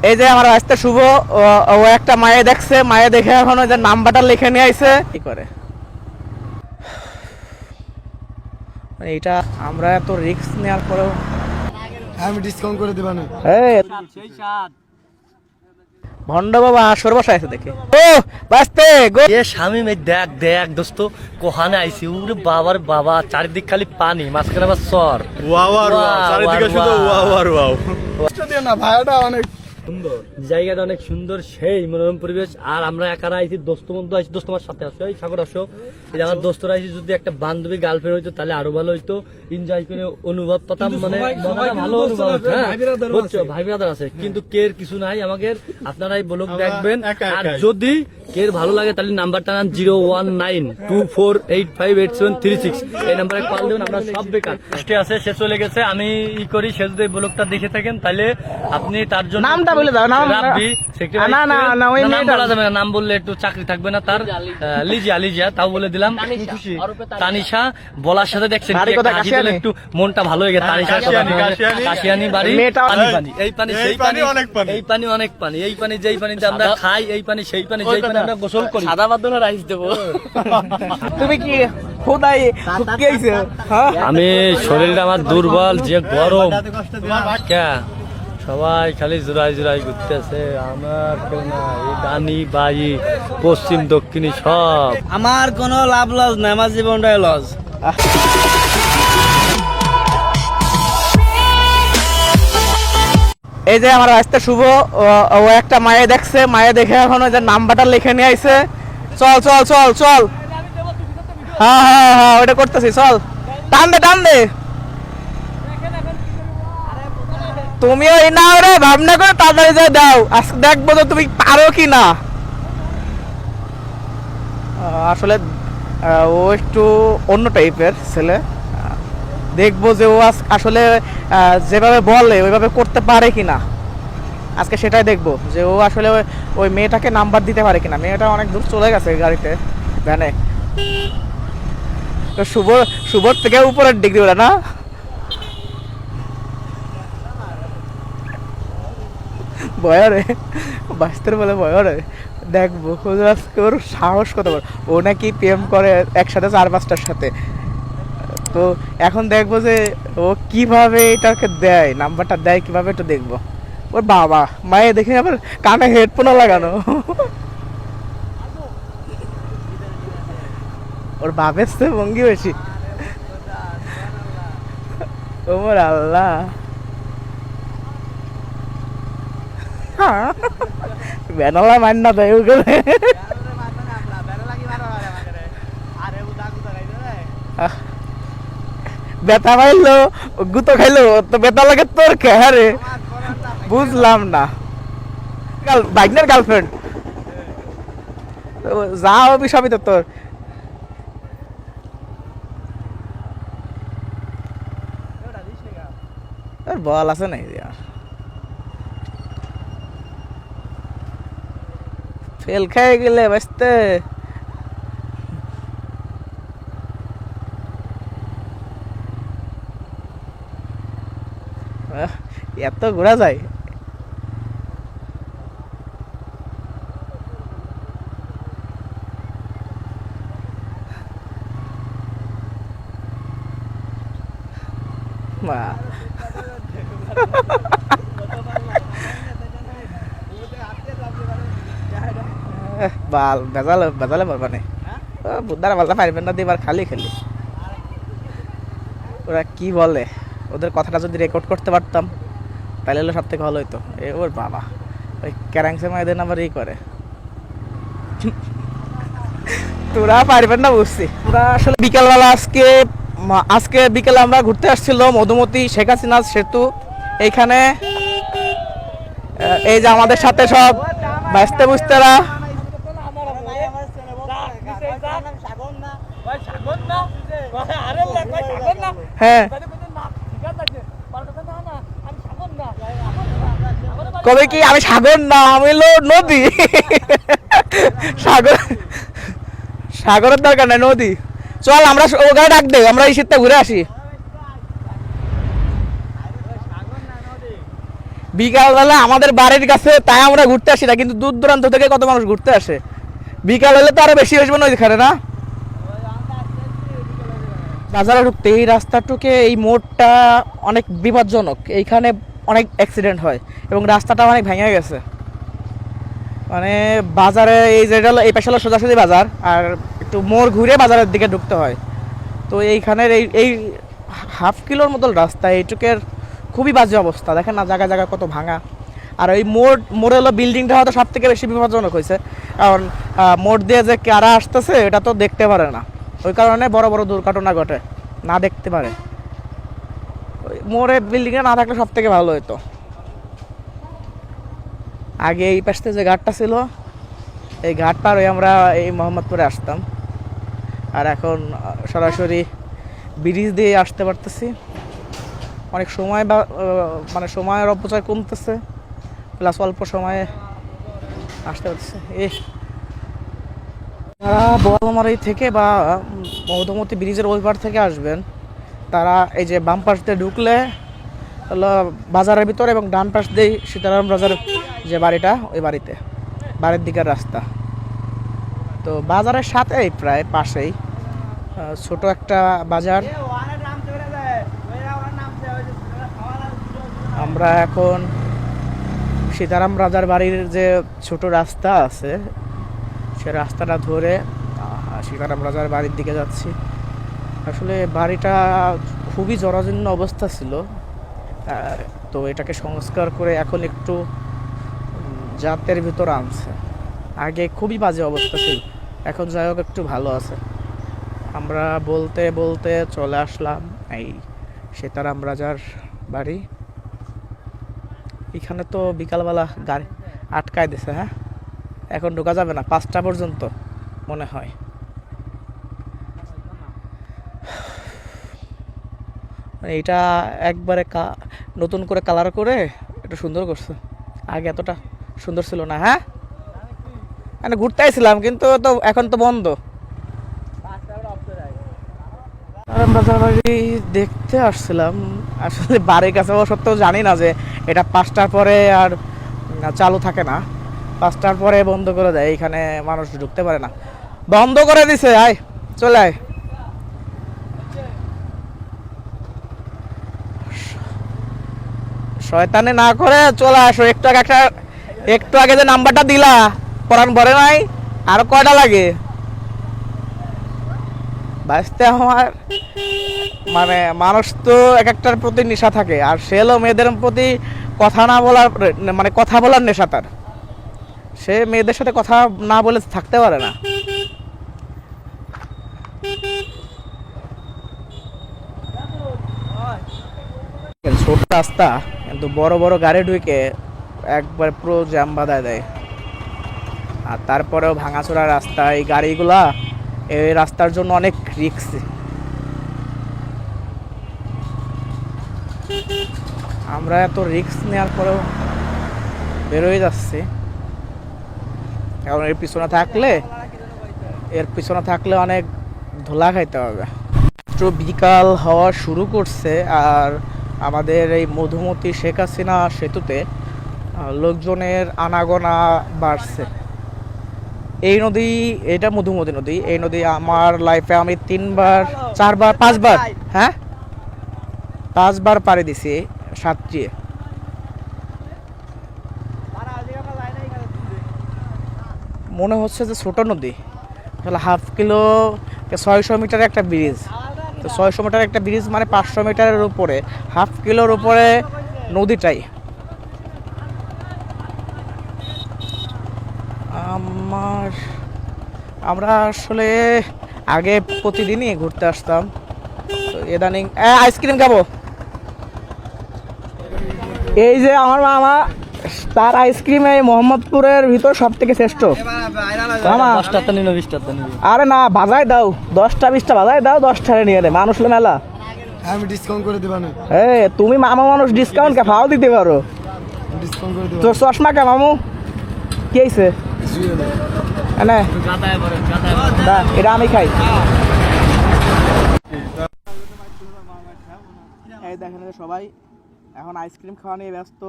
এই যে আমার আসতে শুভ ও- একটা মায়ে দেখছে মায়ে দেখে এখন ওই যে নাম্বারটা লিখে নিয়ে আইছে। কি করে? মানে এটা আমরা এত রিস্ক নেওয়ার পরেও আমি ডিসকাউন্ট করে দেবা না। এই ভন্ড বাবা আসর বসা আছে দেখে। ও বাস্তে গো এ স্বামী মেয়ে দেখ দেখ দোস্ত কোহানে আইছি। উরে বাবার বাবা চারিদিক খালি পানি মাঝখানে আবার সর। ওয়াও আর ওয়াও চারিদিকে শুধু ওয়াও। আর ওয়াও দিও না ভাড়াটা অনেক জায়গাটা অনেক সুন্দর সেই মনোরম পরিবেশ। আর আমরা একারা আইছি দোস্ত বন্ধু আইছি দোস্ত আমার সাথে আসো এই সাগর আসো। এই আমার দোস্তরা আইছি যদি একটা বান্ধবী গার্লফ্রেন্ড হইতো তাহলে আরও ভালো হইতো। এনজয় করে অনুভব পাতাম মানে ভালো অনুভব হ্যাঁ ভাই ব্রাদার আছে। কিন্তু কের কিছু নাই আমাদের আপনারাই ব্লগ দেখবেন। আর যদি কের ভালো লাগে তাহলে নাম্বারটা নাম zero one nine two four eight five eight seven three six. এই নাম্বারে কল দেবেন আমরা সব বেকার। আছে সে চলে গেছে আমি ই করি সে যদি ব্লগটা দেখে থাকেন তাহলে আপনি তার জন্য নামটা বলে দাও, নাম- না, না, না, ওই নাম বলা যাবে না নাম বললে একটু চাকরি থাকবে না তার। লিজিয়া লিজিয়া তাও বলে দিলাম। তানিশা বলার সাথে দেখছেন একটা মনটা ভালো হয়ে গেছে। তানিশা কাশিয়ানী, বাড়ি পানি পানি এই পানি সেই পানি, অনেক পানি। এই পানি অনেক পানি এই পানি যেই পানিতে আমরা খাই এই পানি সেই পানি যেই পানি আমরা গোসল করি। সাদা বাদল রাইস দেবো। তুমি কি হ্যাঁ? আমি শরীরটা আমার দুর্বল যে গরম। সবাই খালি জোড়াই জোড়াই ঘুরতেছে আমার কেউ না এই ডানি বাই পশ্চিম দক্ষিণী সব। আমার কোনো লাভ লস নাই আমার জীবনটাই লস এই যে আমার আসতে শুভ ও- ও একটা মায়ে দেখছে মায়ে দেখে এখন ওই যে নাম্বারটা লিখে নিয়ে আইছে। চল চল চল চল। হ্যাঁ হ্যাঁ হ্যাঁ ওটা করতেছি চল। টান দে টান দে। তুমি ওই না রে, ভাবনা করে তাড়াতাড়ি যাই দাও। আজকে দেখব তো তুমি পারো কি না আসলে ও একটু অন্য টাইপের ছেলে। দেখব যে ও আসলে যেভাবে বলে, ওইভাবে করতে পারে কি না আজকে সেটাই দেখব যে ও আসলে ওই মেয়েটাকে নাম্বার দিতে পারে কিনা। মেয়েটা অনেক দূর চলে গেছে গাড়িতে, ভ্যানে। তো শুভ শুভর থেকে উপরের ডিগ্রি ওরা না? বয়রে বাস্তের বলে বয়রে দেখব ও যে আজকে ওর সাহস কত বড়। ও নাকি প্রেম করে একসাথে চার পাঁচটার সাথে। তো এখন দেখব যে ও কীভাবে এটাকে দেয়, নাম্বারটা দেয়, কীভাবে একটু দেখব। ওর বাবা, মায়ে দেখে আবার কানে হেডফোনও লাগানো। ওর বাপের সে ভঙ্গি বেশি। ওমর আল্লাহ। বেনালা মান না দেয় ওখানে বেতা খাইলো গুতো খাইলো, তো বেতা লাগে তোর কে? হ্যাঁ বুঝলাম না। বাইকনের গার্লফ্রেন্ড যা হবি সবই তো তোর। তোর বল আছে নাই? আর ফেল খেয়ে গেলে বাঁচতে। এত ঘোরা যায়। মা। বাল বেজাল বেজালে পারবা নে। বুদ্ধারা বলতে পারবেন না দিবার খালি খালি। ওরা কি বলে? ওদের কথাটা যদি রেকর্ড করতে পারতাম তাহলে হলো সব থেকে ভালো হইতো। এ ওর বাবা। ওই ক্যারাংসে মায়েদের নাম্বার ই করে। তোরা পারবেন না বুঝছি। তোরা আসলে বিকালবেলা আজকে আজকে বিকেলে আমরা ঘুরতে আসছিল মধুমতি শেখ হাসিনা সেতু। এইখানে এই যে আমাদের সাথে সব ব্যস্ত বুঝতেরা হ্যাঁ। কবে কি আমি সাগর না, আমি নদী। সাগর সাগরের দরকার নাই, নদী। চল, আমরা ওখানে ডাক দে, আমরা এই শীতটা ঘুরে আসি। বিকালবেলা আমাদের বাড়ির কাছে, তাই আমরা ঘুরতে আসি না, কিন্তু দূর দূরান্ত থেকে কত মানুষ ঘুরতে আসে। বিকাল হলে তো আরও বেশি আসবে না ওইখানে না? বাজারে ঢুকতে এই রাস্তাটুকে এই মোড়টা অনেক বিপজ্জনক। এইখানে অনেক অ্যাক্সিডেন্ট হয় এবং রাস্তাটা অনেক ভেঙে গেছে। মানে বাজারে এই যেটা এই পাশে হলো সোজাসুজি বাজার আর একটু মোড় ঘুরে বাজারের দিকে ঢুকতে হয়। তো এইখানের এই এই হাফ কিলোর মতো রাস্তা, এইটুকের খুবই বাজে অবস্থা। দেখেন না জায়গা জায়গা কত ভাঙা। আর ওই মোড়, মোড়ে হলো বিল্ডিংটা হয়তো সব থেকে বেশি বিপজ্জনক হয়েছে। কারণ মোড় দিয়ে যে কারা আসতেছে, এটা তো দেখতে পারে না। ওই কারণে বড় বড় দুর্ঘটনা ঘটে, না দেখতে পারে। মোড়ে বিল্ডিংটা না থাকলে সব থেকে ভালো হতো আগে এই পাশে যে ঘাটটা ছিল, এই ঘাট পার হয়ে আমরা এই মোহাম্মদপুরে আসতাম। আর এখন সরাসরি ব্রিজ দিয়ে আসতে পারতেছি। অনেক সময় বা মানে সময়ের অপচয় কমতেছে প্লাস অল্প সময়ে আসতে পারতেছে। এ যারা বোয়ালমারি থেকে বা মধুমতি ব্রিজের ওই পার থেকে আসবেন। তারা এই যে বাম পাশ দিয়ে ঢুকলে বাজারের ভিতরে এবং ডান পাশ দিয়ে সীতারাম রাজার যে বাড়িটা, ওই বাড়িতে। বাড়ির দিকের রাস্তা। তো বাজারের সাথেই প্রায়, পাশেই ছোট একটা বাজার। আমরা এখন সীতারাম রাজার বাড়ির যে ছোট রাস্তা আছে সে রাস্তাটা ধরে সীতারাম রাজার বাড়ির দিকে যাচ্ছি। আসলে বাড়িটা খুবই জরাজীর্ণ অবস্থা ছিল। তো এটাকে সংস্কার করে এখন একটু জাতের ভিতর আনছে। আগে খুবই বাজে অবস্থা ছিল, এখন যাই হোক একটু ভালো আছে। আমরা বলতে বলতে চলে আসলাম এই সীতারাম রাজার বাড়ি। এখানে তো বিকালবেলা গাড়ি আটকায় দিছে হ্যাঁ? এখন ঢোকা যাবে না, পাঁচটা পর্যন্ত, মনে হয়। মানে এটা একবারে নতুন করে কালার করে একটু সুন্দর করছে। আগে এতটা সুন্দর ছিল না হ্যাঁ? মানে ঘুরতে আইছিলাম, কিন্তু তো এখন তো বন্ধ। বাজার দেখতে আসছিলাম, আসলে বাড়ির কাছে সত্ত্বেও জানি না যে এটা পাঁচটার পরে আর চালু থাকে না। পাঁচটার পরে বন্ধ করে দেয় এখানে মানুষ ঢুকতে পারে না। বন্ধ করে দিছে, আয়, চলে আয়। শয়তানে না করে চলে আসো, একটু আগে একটা একটু আগে যে নাম্বারটা দিলা পরান ভরে নাই, আর কয়টা লাগে? বাঁচতে আমার মানে মানুষ তো এক একটার প্রতি নেশা থাকে, আর সে হলো মেয়েদের প্রতি কথা না বলার মানে কথা বলার নেশা তার। সে মেয়েদের সাথে কথা না বলে থাকতে পারে না। ছোট রাস্তা, কিন্তু বড় বড় গাড়ি ঢুকে একবার পুরো জ্যাম বাঁধায় দেয়। আর তারপরেও ভাঙাচোরা রাস্তা, এই গাড়িগুলা, এই রাস্তার জন্য অনেক রিক্স আমরা এত রিক্স নেওয়ার পরেও বেরোয় যাচ্ছি। কারণ এর পিছনে থাকলে, এর পিছনে থাকলে অনেক ধোলা খাইতে হবে। তো বিকাল হওয়া শুরু করছে আর আমাদের এই মধুমতি শেখ হাসিনা সেতুতে লোকজনের আনাগোনা বাড়ছে। এই নদী, এটা মধুমতি নদী। এই নদী আমার লাইফে আমি তিনবার, চারবার, পাঁচবার হ্যাঁ? পাঁচবার পাড়ি দিছি সাতটিয়ে। মনে হচ্ছে যে ছোট নদী। আসলে হাফ কিলো ছয়শো মিটার একটা ব্রিজ তো ছয়শো মিটার একটা ব্রিজ মানে পাঁচশো মিটারের উপরে। হাফ কিলোর উপরে নদীটাই। আমার আমরা আসলে আগে প্রতিদিনই ঘুরতে আসতাম। তো ইদানিং আইসক্রিম খাব। এই যে আমার মামা তার আইসক্রিম এই মোহাম্মদপুরের ভিতর সব থেকে শ্রেষ্ঠ আরে না বাজায় দাও। দশটা বিশটা বাজায় দাও দশটা নিয়ে নে মানুষ মেলা। আমি ডিসকাউন্ট করে দেবা না। এ তুমি মামা মানুষ ডিসকাউন্ট কে ফাও দিতে পারো। ডিসকাউন্ট করে দেবা। তোর চশমা কে মামু? কি এটা আমি খাই। এই দেখেন সবাই এখন আইসক্রিম খাওয়া নিয়ে ব্যস্ত।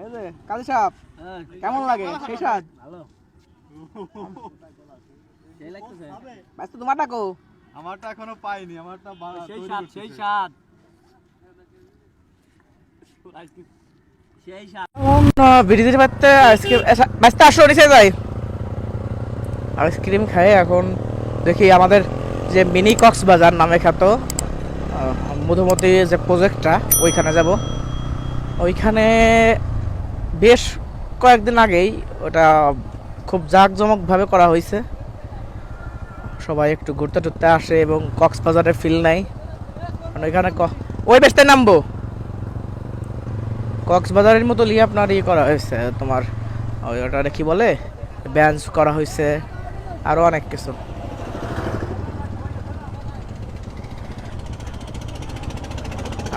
এই যে কাজী সাহেব কেমন লাগে? সেই ভালো। সেই লাগতেছে। ব্যস্ত তোমার ডাকো আমারটা এখনও পাইনি আমারটা সেই স্বাদ সেই স্বাদ। সেই স্বাদ। ব্রিজের বাড়তে আইসক্রিম ব্যস্ত নিচে যাই। আইসক্রিম খাই এখন। দেখি আমাদের যে মিনি কক্সবাজার নামে খ্যাত মধুমতি যে প্রজেক্টটা ওইখানে যাব। ওইখানে বেশ কয়েকদিন আগেই ওটা খুব জাঁকজমকভাবে করা হয়েছে। সবাই একটু ঘুরতে টুরতে আসে এবং কক্সবাজারে ফিল নাই কারণ ওইখানে ওই বেসতে নামবো। কক্সবাজারের মতো লিয়ে আপনার ইয়ে করা হয়েছে, তোমার ওই ওটা কি বলে? ব্যাঞ্চ করা হয়েছে আরও অনেক কিছু।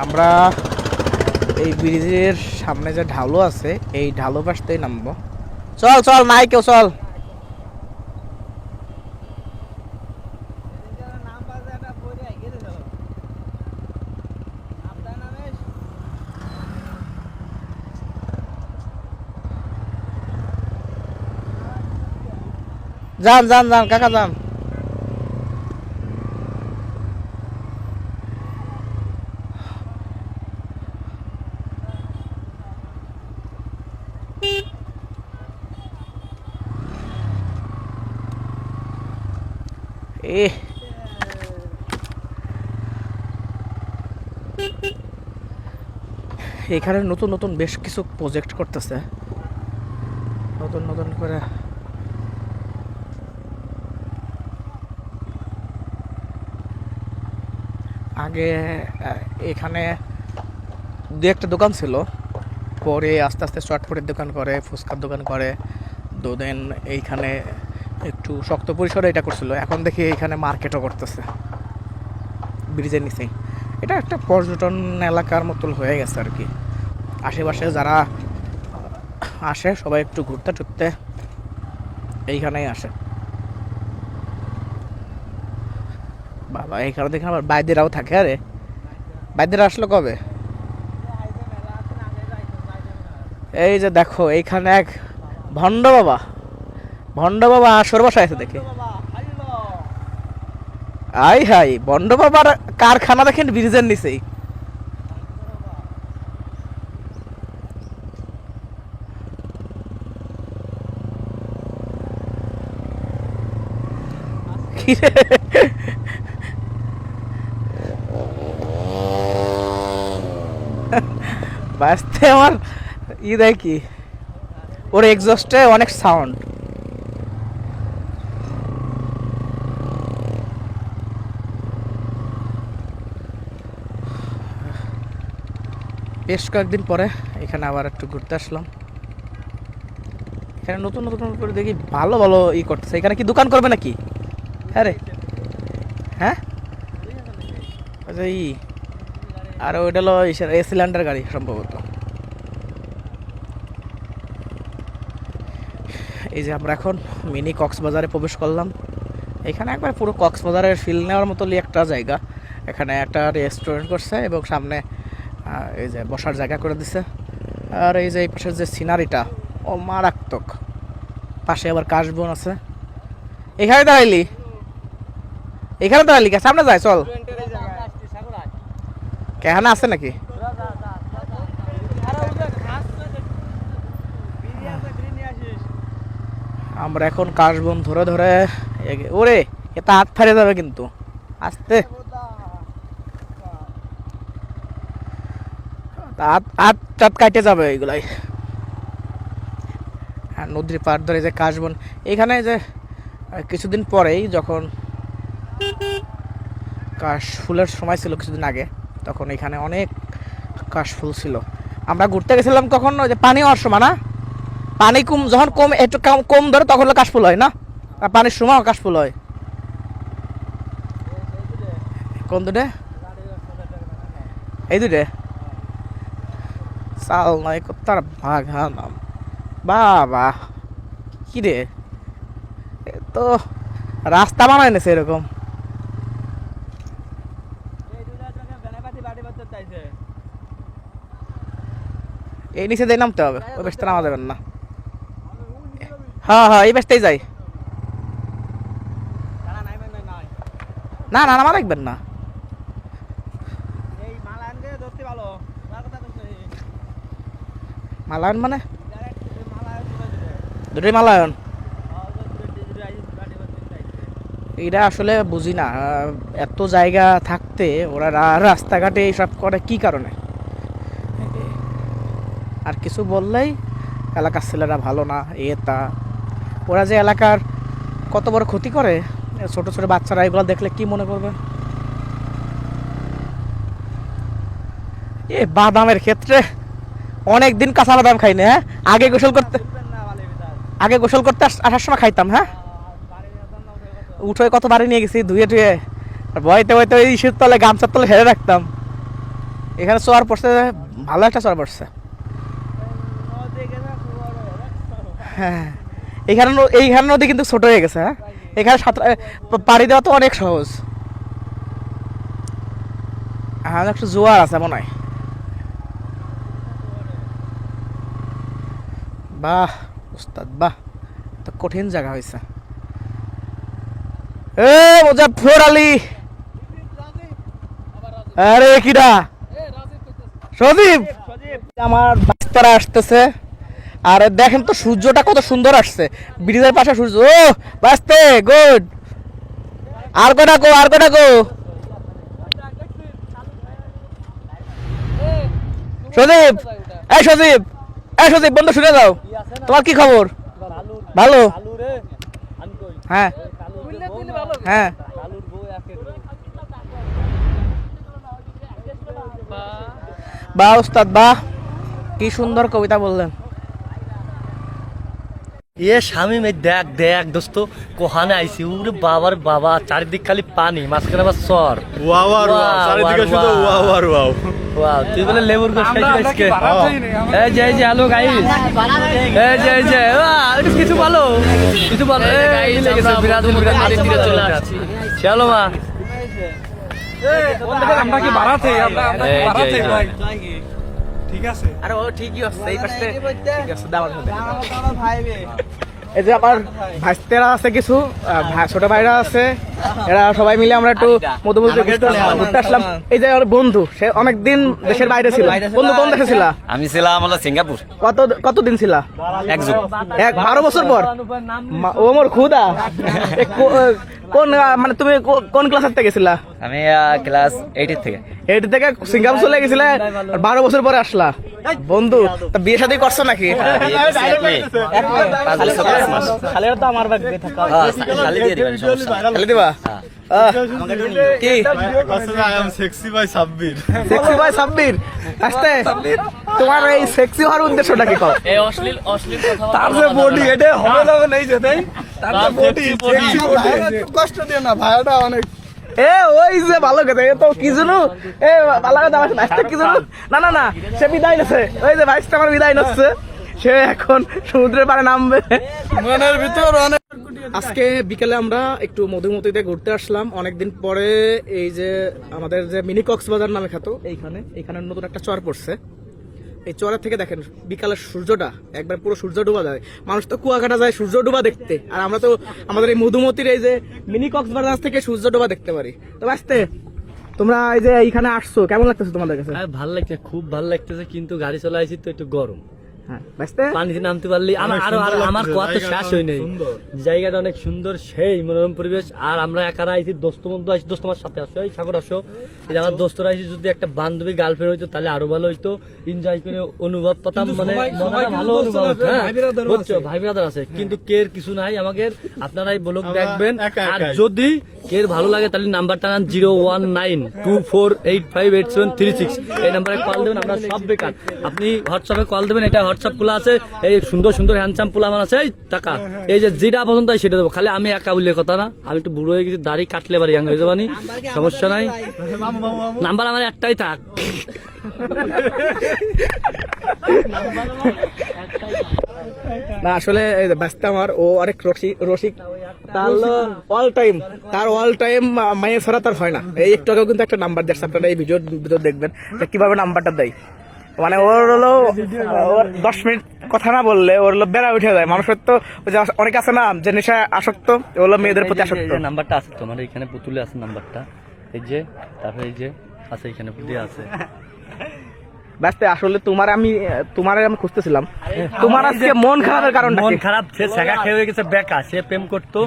আমরা এই ব্রিজের সামনে যে ঢালু আছে, এই ঢালু পাশতেই নামবো। চল চল নাই কেউ চল। যান যান যান, কাকা, যান এ এখানে নতুন নতুন বেশ কিছু প্রজেক্ট করতেছে। নতুন নতুন করে আগে এখানে দু একটা দোকান ছিল। পরে আস্তে আস্তে চটপটের দোকান করে, ফুচকার দোকান করে। দুদিন এইখানে একটু শক্ত পরিসরে এটা করছিল। এখন দেখি এইখানে মার্কেটও করতেছে। ব্রিজের নিচেই। এটা একটা পর্যটন এলাকার মতন হয়ে গেছে আর কি। আশেপাশে যারা আসে, সবাই একটু ঘুরতে টুরতে এইখানেই আসে। বাবা এখানে দেখে আবার বাইদেরাও থাকে, আরে। বাইদেরা আসলো কবে? এই যে দেখো, এইখানে এক ভণ্ড বাবা। ভণ্ড বাবা আসর বসা আছে দেখে। আই হাই, ভণ্ড বাবার কারখানা দেখেন ব্রিজের নিচেই। রে? বাঁচতে আমার ই দেয় কি? ওর এক্সস্টে অনেক সাউন্ড বেশ কয়েকদিন পরে এখানে আবার একটু ঘুরতে আসলাম। এখানে নতুন নতুন করে দেখি ভালো ভালো ই করতেছে। এখানে কি দোকান করবে নাকি? হ্যাঁ? রে হ্যাঁ যে ই, আর ওইটা হলো এ সিলিন্ডার গাড়ি সম্ভবত। এই যে আমরা এখন মিনি কক্সবাজারে প্রবেশ করলাম। এখানে একবার পুরো কক্সবাজারের ফিল নেওয়ার মতো একটা জায়গা। এখানে একটা রেস্টুরেন্ট করছে এবং সামনে এই যে বসার জায়গা করে দিছে। আর এই যে এই পাশের যে সিনারিটা ও মারাত্মক। পাশে আবার কাশবন আছে। এখানে দাঁড়াইলি? এখানে দাঁড়াইলি কে সামনে যায়, চল। কেহানা আছে নাকি? আমরা এখন কাশবন ধরে ধরে ওরে, এটা হাত ফেরে যাবে কিন্তু। আস্তে। হাত হাত কাটে যাবে এগুলাই। নদীর পাড় ধরে যে কাশবন, এখানে যে কিছুদিন পরেই যখন কাশ ফুলের সময় ছিল কিছুদিন আগে, তখন এখানে অনেক কাশ ফুল ছিল। আমরা ঘুরতে গেছিলাম কখন? যে পানি হওয়ার সময় না? পানি কম যখন কম একটু কম- ধরে তখন হলো কাশফুল হয় না? আর পানির সময়ও কাশফুল হয়। কোন দুটে এই দুটে চাল নয় তার বাঘা নাম বাবা, কি রে? তো রাস্তা বানায় নেছে এরকম। এই নিচে দিয়ে নামতে হবে, ওই বেশতে নামা যাবেন না। হ্যাঁ হ্যাঁ এই বেশতেই যাই। না না, নামা দেখবেন না। মালায়ন মানে? দুটোই মালায়ন। এটা আসলে বুঝি না এত জায়গা থাকতে ওরা রাস্তাঘাটে এইসব করে কি কারণে? আর কিছু বললেই এলাকার ছেলেরা ভালো না, এ তা। ওরা যে এলাকার কত বড় ক্ষতি করে, ছোট ছোট বাচ্চারা, এগুলো দেখলে কি মনে করবে? এ বাদামের ক্ষেত্রে অনেক দিন কাঁচা বাদাম খাই না হ্যাঁ? আগে গোসল করতে আগে গোসল করতে আসার সময় খাইতাম হ্যাঁ? বাড়ি যাতাম না ওদের কথা উঠে কত বাড়ি নিয়ে গেছি, ধুয়ে ধুয়ে আর বইতে বইতে ওই ইসের তলে, গামছার তলে হেরে রাখতাম। এখানে চোয়ার পড়ছে, ভালো একটা চোয়ার পড়ছে নদী গেছে বড় হ্যাঁ। এখানে এইখানে নদী কিন্তু ছোট হয়ে গেছে হ্যাঁ? এখানে সাঁতরা পাড়ি দেওয়া তো অনেক সহজ। হ্যাঁ একটু জোয়ার আছে মনে হয়। বাহ উস্তাদ বাহ। তো কঠিন জায়গা হয়েছে। এ মুজাফর আলী! আরে কিডা? সজীব! আমার বাস্তারা আসতেছে। আর দেখেন তো সূর্যটা কত সুন্দর আসছে। ব্রিজের পাশে সূর্য। ও বাস্তে গুড আর কটা গো, আর কটা গো? সজীব, এই সজীব এই সজীব, বন্ধু শুনে যাও। তোমার কি খবর? ভালো। হ্যাঁ। হ্যাঁ। বাহ উস্তাদ বাহ। কি সুন্দর কবিতা বললেন। এ স্বামী মে দেখ দেখ দোস্ত কোহানে আইছি উরে বাবার বাবা চারিদিক খালি পানি মাঝখানে আবার সর ওয়াও আর ওয়াও চারিদিকে শুধু ওয়াও আর ওয়াও ওয়াও তুই বলে লেবুর গোশ খাইছিস আজকে এই যে এই যে হ্যালো গাইস এই যে এই যে এটা কিছু বলো কিছু বলো এই লেগেছে বিরাট বিরাট নদীর তীরে চলে আসছি চলো মা আমরা কি বাড়াতে আমরা আমরা কি বাড়াতে ভাই ঠিক আছে? আরে ও ঠিকই আছে এই পাশে ঠিক আছে ভাইবে। এই যে আমার ভাইস্তেরা আছে কিছু ছোট ভাইরা আছে এরা সবাই মিলে আমরা একটু মধ্যমধ্যে ঘুরতে আসলাম ঘুরতে আসলাম। এই যে আমার বন্ধু সে অনেকদিন দেশের বাইরে ছিল। বন্ধু কোন দেশে ছিল? আমি ছিলাম হলো সিঙ্গাপুর। কত কতদিন ছিল? এক যুগ এক বারো বছর পর। মা- ও মোর খুদা। কোন মানে তুমি কোন ক্লাস থেকে গেছিলা? আমি ক্লাস এইট থেকে। এইট থেকে সিঙ্গাপুর চলে গেছিলে আর বারো বছর পরে আসলা। বন্ধু তা বিয়ে শাদী করছ নাকি? খালি তো আমার থাকা। হ্যাঁ। খালি দিবা? হ্যাঁ। কি? আসলে সেক্সি বাই সাব্বির সেক্সি ভাই সাব্বির আসতে। তোমার এই সেক্সি হওয়ার উদ্দেশ্যটা কি কও। এই অশ্লীল অশ্লীল কথা তার যে বডি এটা হবে না নেই যে তাই তার যে বডি সেক্সি বডি কষ্ট দিও না ভাইয়াটা অনেক এ ওই যে ভালো কথা এ তো কি জানো এ ভালো কথা আমার নাচতে কি জানো না না না সে বিদায় নিচ্ছে ওই যে ভাইসটা আমার বিদায় নিচ্ছে। সে এখন সমুদ্রের পাড়ে নামবে। মনের ভিতর অনেক আজকে বিকেলে আমরা একটু মধুমতিতে ঘুরতে আসলাম। অনেকদিন পরে এই যে আমাদের যে মিনি কক্সবাজার নামে খ্যাত, এইখানে এইখানে নতুন একটা চর পড়ছে। এই চরের থেকে দেখেন বিকালের সূর্যটা, একবার পুরো সূর্য ডুবা যায়। মানুষ তো কুয়াকাটা যায়, সূর্য ডুবা দেখতে। আর আমরা তো আমাদের এই মধুমতির এই যে মিনি কক্সবাজার থেকে সূর্য ডুবা দেখতে পারি। তো আসতে, তোমরা এই যে এইখানে আসছো, কেমন লাগতেছে তোমাদের কাছে? ভালো লাগছে, খুব ভালো লাগতেছে, কিন্তু গাড়ি চলে আসি তো একটু গরম। পানিতে নামতে পারলি আমার আরও আরও আমার কথা তো শেষ হয় নাই জায়গাটা অনেক সুন্দর সেই মনোরম পরিবেশ। আর আমরা একারা আইছি দোস্ত বন্ধু আইছি দোস্ত আমার সাথে আসো এই সাগর আসো। এই আমার দোস্তরা আইছি যদি একটা বান্ধবী গার্লফ্রেন্ড হইতো তাহলে আরও ভালো হইতো। এনজয় করে অনুভব পাতাম মানে সবাই হয় ভালো অনুভব হ্যাঁ। ভাই বিরাদারও বুঝছ, আছে। ভাই ব্রাদার আছে। কিন্তু কের কিছু নাই আমাদের। আপনারাই বলুক দেখবেন। আর যদি কের ভালো লাগে তাহলে নাম্বারটা নাম zero one nine two four eight five eight seven three six. এই নাম্বারে কল দেবেন আপনার সব বেকার। আপনি হোয়াটসঅ্যাপে কল দেবেন এটা হোয়াটসঅ্যাপ খোলা আছে এই সুন্দর সুন্দর হ্যান্ডসাম পোলা আমার আছে এই টাকা। এই যে যেটা পছন্দ হয় সেটা দেবো। খালি আমি একা বললে কথা না। আমি একটু বুড়ো হয়ে গেছি দাড়ি কাটলে এবার ইয়াং হয়ে যাবানি। সমস্যা নাই। নাম্বার আমার একটাই থাক। না আসলে এই যে ব্যস্ত আমার ও অনেক রসিক রসিক। তার অল টাইম তার অল টাইম মায়ের ছাড়া তার হয় না। এই একটু আগেও কিন্তু একটা নাম্বার দেখছে আপনারা এই ভিডিও ভিডিও দেখবেন কীভাবে নাম্বারটা দেয়। মানে ওর হলো ওর দশ মিনিট কথা না বললে ওর হলো বেড়া উঠে যায়। মানুষের তো ওই যে অনেক আছে না যে নেশা আসক্ত ওগুলো হলো মেয়েদের প্রতি আসক্ত। নাম্বারটা আছে তোমার এখানে পুতুলে আছে নাম্বারটা। এই যে তারপরে এই যে আছে এখানে পুতুলে আছে। ব্যস্ত আসলে তোমার আমি তোমার আমি খুঁজতেছিলাম। তোমার আজকে মন খারাপের কারণ মন খারাপ সে ছেঁকা খেয়ে গেছে বেকা সে প্রেম করতো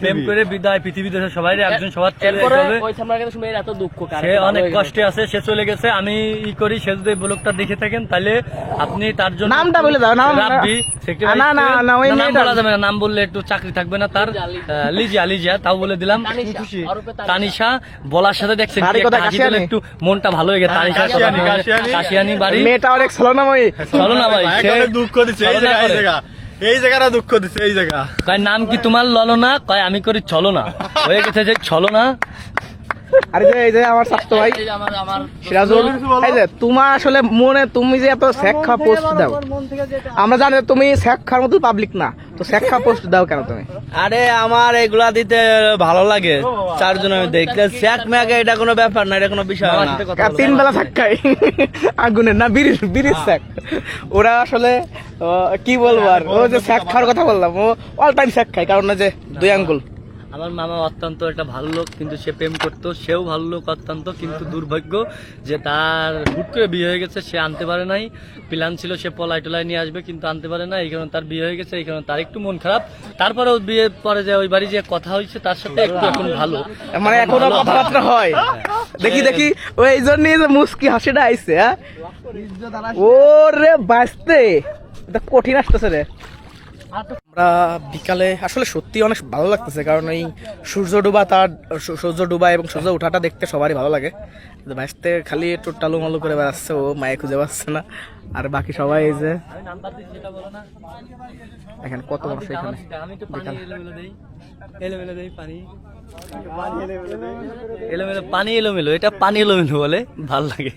প্রেম করে বিদায় পৃথিবীতে সবাই একজন সবার চলে ওই সামনে এত দুঃখ সে অনেক কষ্টে আছে সে চলে গেছে আমি ই করি সে যদি ব্লগটা দেখে থাকেন তাহলে আপনি তার জন্য নামটা বলে দাও, নাম- না, না, না, ওই নাম বলা যাবে না নাম বললে একটু চাকরি থাকবে না তার লিজিয়া লিজিয়া তাও বলে দিলাম। তানিশা বলার সাথে দেখছেন একটা কোথায়? হাসি একটু মনটা ভালো হয়ে গেছে। কাশিয়ানী। কাশিয়ানী বাড়ি? মেয়েটা অনেক ছলনাময়ী। চলো ভাই সে অনেক দুঃখ দিচ্ছে এই জায়গা এই জায়গা। এই জায়গাটা দুঃখ দিচ্ছে এই জায়গা। কয় নাম কি তোমার ললনা? কয় আমি করি ছলনা। না হয়ে গেছে যে ছলনা। না আরে যে এই যে আমার স্বাস্থ্য ভাই। আমার আমার সিরাজুল এই যে তোমার আসলে মনে তুমি যে এত শেখা পোস্ট দাও। আমরা জানি তুমি শেখার মতো পাবলিক না তো শেখা পোস্ট দাও কেন তুমি? আরে আমার এগুলা দিতে ভালো লাগে। চারজন আমি দেখলে স্যাক ম্যাক এটা কোনো ব্যাপার না এটা কোনো বিষয় না। তিন বেলা শেখাই আগুনের না বিড়ির বিড়ির শেখ। ওরা আসলে কি বলব আর? ও যে শেখ খাওয়ার কথা বললাম ও অল টাইম শেখ খায় কারণ না যে দুই আঙ্গুল। আমার মামা অত্যন্ত একটা ভালো লোক কিন্তু সে প্রেম করতো সেও ভালো লোক অত্যন্ত কিন্তু দুর্ভাগ্য যে তার হুট করে বিয়ে হয়ে গেছে সে আনতে পারে নাই। প্ল্যান ছিল সে পলাই টলাই নিয়ে আসবে কিন্তু আনতে পারে না এই কারণে তার বিয়ে হয়ে গেছে এই কারণে তার একটু মন খারাপ। তারপরেও বিয়ে পরে যে ওই বাড়ি যে কথা হয়েছে তার সাথে একটু এখন ভালো। মানে এখনও কথাবার্তা হয়। দেখি দেখি। ওই এই জন্যই যে মুস্কি হাসিটা আইছে হ্যাঁ? ওরে বাঁচতে। এটা কঠিন আসতেছে রে। আমরা বিকালে আসলে সত্যি অনেক ভালো লাগতেছে কারণ এই সূর্য ডুবা তার সূর্য ডুবা এবং সূর্য ওঠাটা দেখতে সবারই ভালো লাগে। কিন্তু খালি একটু টালু মালু করে বেড়াচ্ছে ও মায়ে খুঁজে পাচ্ছে না। আর বাকি সবাই এই যে এখানে কত মানুষ এখানে পানি। এলোমেলো পানি এলোমেলো এটা পানি এলোমেলো বলে ভালো লাগে।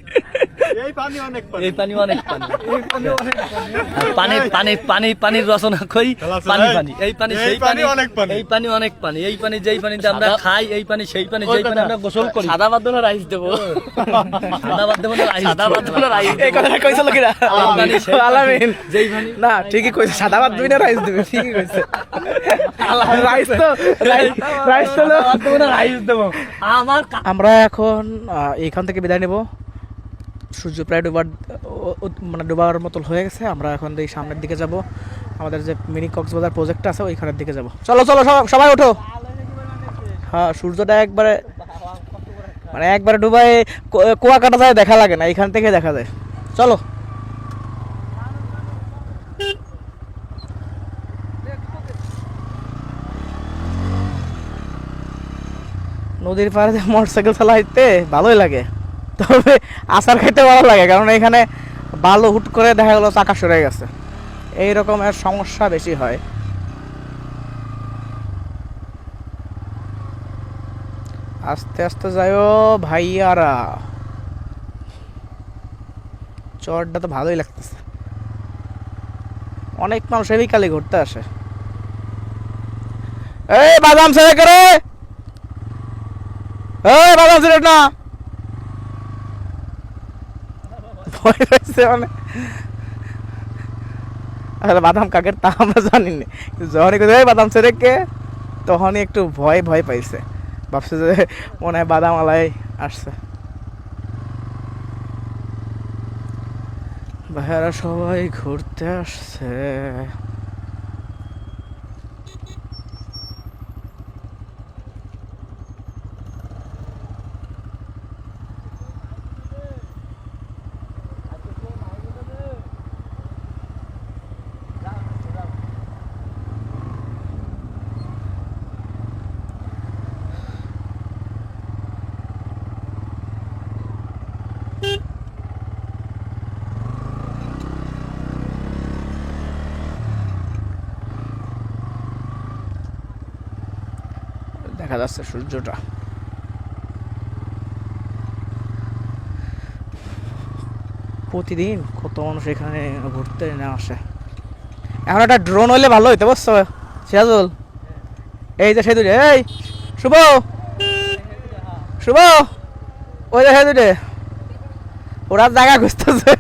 পানি অনেক পানি। এই পানি অনেক পানি। পানি পানি। পানি পানির রচনা কই? পানি পানি। এই পানি সেই পানি পানি অনেক পানি। এই পানি অনেক পানি। এই পানি যেই পানিতে আমরা খাই এই পানি সেই পানি যেই পানি আমরা গোসল করি। সাদা বাদল রাইস দেবো। সাদা বাদ রাইস সাদা রাইস এই কথাটা কইছিল কিরা পানি, সেই আলামিন। যেই পানি। না ঠিকই কইছে। সাদা ভাত দুই না রাইস দিবে ঠিকই কইছে। রাইস তো রাইস- রাইস তো বাদ রাইস দেবো। আমার আমরা এখন আহ, এইখান থেকে বিদায় নেব। সূর্য প্রায় ডুবার মানে ডুবার মতো হয়ে গেছে। আমরা এখন এই সামনের দিকে যাব। আমাদের যে মিনি কক্সবাজার প্রজেক্ট আছে, ওইখানের দিকে যাব। চলো চলো, সব- সবাই ওঠো। হ্যাঁ সূর্যটা একবারে মানে একবারে ডুবাই কুয়াকাটা যায় দেখা লাগে না এখান থেকে দেখা যায়। চলো। নদীর পাড়ে মোটরসাইকেল চালাইতে ভালোই লাগে। তবে আচার খাইতে ভালো লাগে, কারণ এখানে বালু হুট করে দেখা গেলো চাকা সরে গেছে। এই রকমের সমস্যা বেশি হয়। আস্তে আস্তে যাইও ভাইয়ারা। চরটা তো ভালোই লাগতেছে। অনেক মানুষ বিকালে ঘুরতে আসে। এই বাদাম ছেড়ে করে এই বাদাম ছেড়ে না। ভয় পাইছে মানে। আসলে বাদাম কাকের তা আমরা জানি না যখনই কোথায় "এই বাদাম ছেড়ে কে? তখনই একটু ভয় ভয় পাইছে। ভাবছে যে মনে হয় বাদাম আলাই আসছে। ভাইয়ারা সবাই ঘুরতে আসছে দেখা যাচ্ছে সূর্যটা। প্রতিদিন কত মানুষ এখানে ঘুরতে না আসে। এখন একটা ড্রোন হইলে ভালো হইতো, বুঝছ? সিরাজুল? এই যে সেই দুটো এই, শুভ? শুভ? ওই যে সেই দুটো ওরা জায়গা খুঁজতেছে।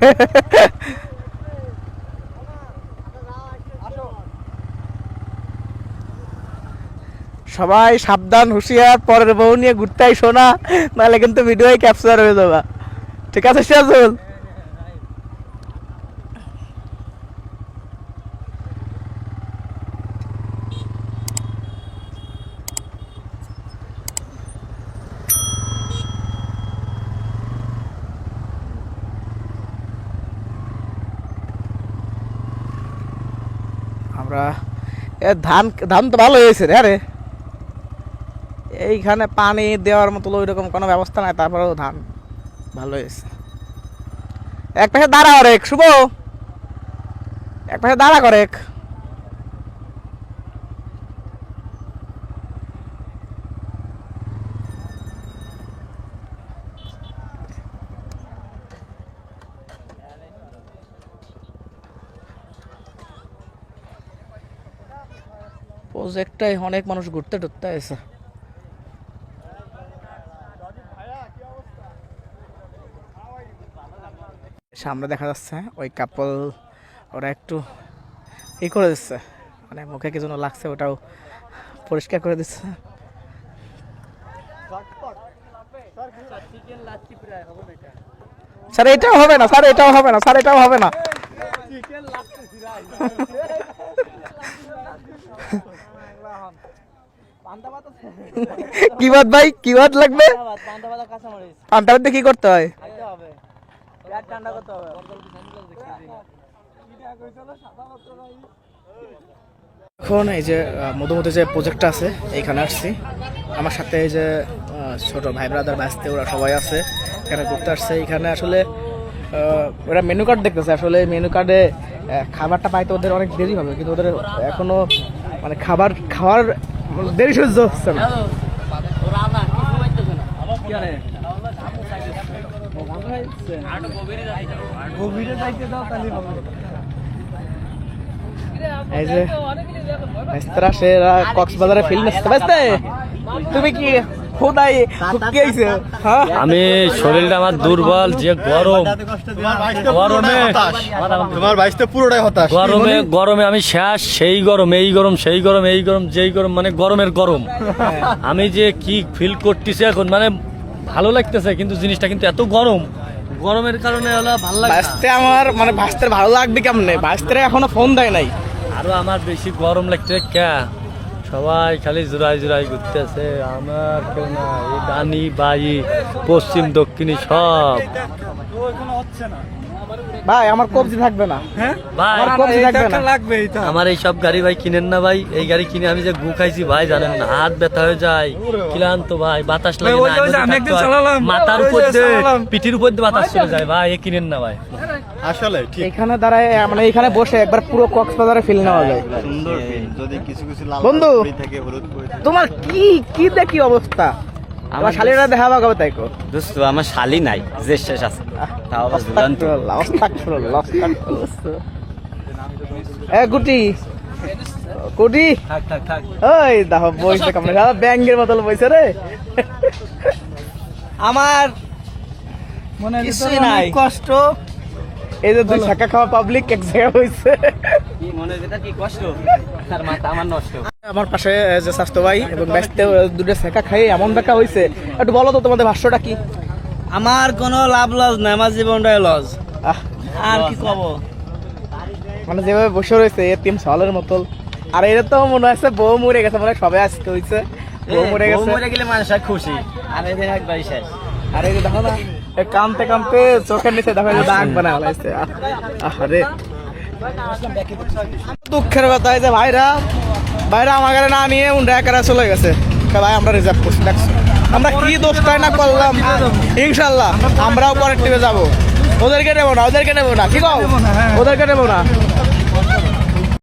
সবাই সাবধান, হুঁশিয়ার, পরের বউ নিয়ে ঘুরতে আইসো না, নাহলে কিন্তু ভিডিওই ক্যাপচার হয়ে যাবা। ঠিক আছে, সিরাজুল? আমরা ধান ধান তো ভালো হয়েছে রে, আরে। এইখানে পানি দেওয়ার মতো ওই রকম কোনো ব্যবস্থা নাই, তারপরেও ধান। ভালো হয়েছে। এক পাশে দাঁড়া করে শুভ? এক পাশে দাঁড়া করে প্রজেক্টটাই অনেক মানুষ ঘুরতে টুরতে আছে সামনে দেখা যাচ্ছে ওই কাপল ওরা একটু ই করে দিচ্ছে। মানে মুখে কি যেন লাগছে ওটাও পরিষ্কার করে দিচ্ছে। স্যার এটাও হবে না স্যার এটাও হবে না স্যার এটাও হবে না। কি বাদ ভাই কি বাদ লাগবে? পান্তা ভাত কি করতে হয় এখন এই যে মধুমতি যে প্রজেক্টটা আছে এইখানে আসছি। আমার সাথে এই যে ছোট ভাই ব্রাদার বাঁচতে ওরা সবাই আছে এখানে ঘুরতে আসছে। এখানে আসলে ওরা মেনু কার্ড দেখতেছে। আসলে মেনু কার্ডে খাবারটা পাইতে ওদের অনেক দেরি হবে কিন্তু ওদের এখনও মানে খাবার খাওয়ার দেরি সহ্য হচ্ছে না। এই যে মেস্তরা কক্সবাজারে ফিল্ম আসতে তুমি কি খোদাই হুকি হ্যাঁ? আমি শরীরটা আমার দুর্বল যে গরম। গরমে তোমার বাইশটা পুরোটাই হতাশ। গরমে গরমে আমি শেষ সেই গরম এই গরম সেই গরম এই গরম যেই গরম মানে গরমের গরম। আমি যে কি ফিল করতেছি এখন মানে ভালো লাগতেছে কিন্তু জিনিসটা কিন্তু এত গরম। গরমের কারণে হলো ভালো লাগে না। আমার মানে বাসতে ভালো লাগবে কেমনে? বাসতে এখনও ফোন দেয় নাই। আরও আমার বেশি গরম লাগছে কে সবাই খালি জুরাই জুরাই ঘুরতেছে আমার কেউ না এই দানি বাই পশ্চিম দক্ষিণী সব। ভাই আমার কবজি থাকবে না। হ্যাঁ? ভাই আমার কবজি থাকবে না। লাগবে এটা আমার এই সব গাড়ি ভাই কিনেন না ভাই। এই গাড়ি কিনে আমি যে গু খাইছি ভাই জানেন না হাত ব্যথা হয়ে যায় ক্লান্ত ভাই বাতাস লাগে না ওই যে আমি একদিন চালালাম, মাথার উপর দিয়ে। পিঠির উপর দিয়ে বাতাস চলে যায় ভাই এ কিনেন না ভাই। আসলে ঠিক। এখানে দাঁড়ায় মানে এখানে বসে একবার পুরো কক্সবাজারে ফিল নেওয়া যায়। সুন্দর ফিল যদি কিছু কিছু লাল বন্ধু। তোমার কি কি দেখি অবস্থা? আমার শালীরা দেখা পাবো তাই কো। দোস্ত আমার শালি নাই যে শেষ আছে। তাও আবার ঝুলন্ত। এ গুটি গুটি থাক থাক থাক। ওই দেখো বইছে কামড়ে সারা ব্যাঙ্গের মতল বইছে রে। আমার মনে কিছুই নাই। কষ্ট। এই যে দুই ছাকা খাওয়া পাবলিক এক জায়গায় হইছে কি মনে যেটা কি কষ্ট? তার মাথা আমার নষ্ট। আমার পাশে যে স্বাস্থ্য ভাই এবং ব্যস্ত দুটো ছেঁকা খাই এমন দেখা হইছে একটু বলো তো তোমাদের ভাষ্যটা কি আমার কোনো লাভ লস নাই আমার জীবনটাই লস আর কি কব মানে যেভাবে বসে রয়েছে এতিম সলের মতল আর এটা তো মনে হচ্ছে বউ মরে গেছে মনে হয় সবে আসতে হইছে বউ মরে গেছে মরে গেলে মানুষ খুশি আর এদের একবার শেষ আরে এই দেখো না কামতে কামতে চোখের নিচে দেখো দাগ বানা হলাইছে আরে দুঃখের কথা এই যে ভাইরা ভাইরা আমার না নিয়ে উন্ডা একারা চলে গেছে। ভাই আমরা রিজার্ভ করছি দেখছ? আমরা কি দোষটাই না করলাম? ইনশাল্লাহ আমরাও পরের টিমে যাব। ওদেরকে নেব না ওদেরকে নেব না কি কও? ওদেরকে নেব না।